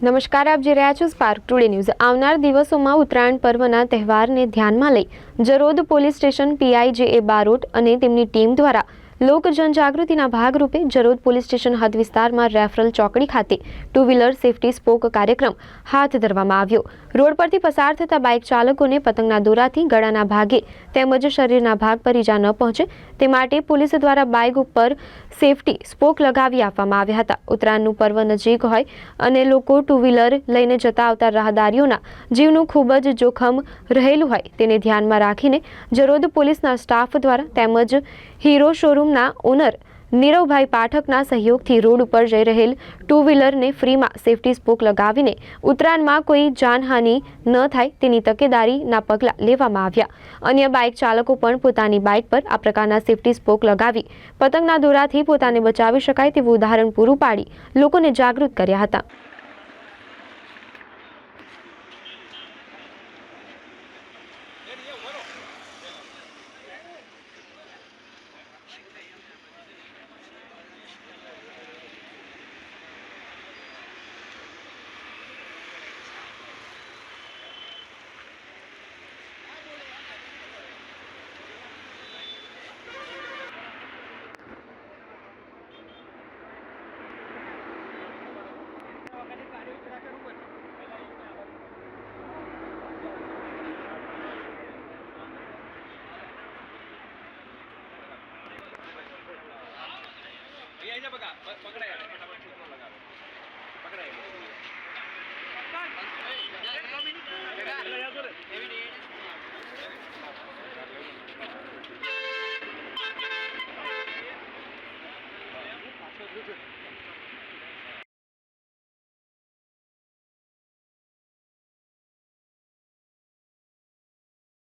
નમસ્કાર, આપ જે રહ્યા છો સ્પાર્ક ટુડે ન્યૂઝ આવનાર દિવસોમાં ઉત્તરાયણ પર્વના તહેવારને ધ્યાનમાં લઈ જરોદ પોલીસ સ્ટેશન પીઆઈ જે એ બારોટ અને તેમની ટીમ દ્વારા લોક જનજાગૃતિના ભાગરૂપે જરોદ પોલીસ સ્ટેશન હદ વિસ્તારમાં રેફરલ ચોકડી ખાતે ટુ વ્હીલર સેફટી સ્પોક કાર્યક્રમ હાથ ધરવામાં આવ્યો. રોડ પરથી પસાર થતા બાઇક ચાલકોને પતંગના દોરાથી ગળાના ભાગે તેમજ શરીરના ભાગ પર ઈજા ન પહોંચે તે માટે પોલીસ દ્વારા બાઇક ઉપર સેફટી સ્પોક લગાવી આપવામાં આવ્યા હતા. ઉત્તરાયણનું પર્વ નજીક હોય અને લોકો ટુ વ્હીલર લઈને જતા આવતા રાહદારીઓના જીવનું ખૂબ જ જોખમ રહેલું હોય તેને ધ્યાનમાં રાખીને જરોદ પોલીસના સ્ટાફ દ્વારા તેમજ હીરો શોરૂમના ઓનર નીરવભાઈ પાઠકના સહયોગથી રોડ ઉપર જઈ રહેલ ટુ વ્હીલરને ફ્રીમાં સેફટી સ્પોક લગાવીને ઉત્તરાયણમાં કોઈ જાનહાનિ ન થાય તેની તકેદારીના પગલાં લેવામાં આવ્યા. અન્ય બાઇક ચાલકો પણ પોતાની બાઇક પર આ પ્રકારના સેફટી સ્પોક લગાવી પતંગના દોરાથી પોતાને બચાવી શકાય તેવું ઉદાહરણ પૂરું પાડી લોકોને જાગૃત કર્યા હતા. પકડાયેલો ફટાફટ છૂટનો લગાવ્યો પકડાયેલો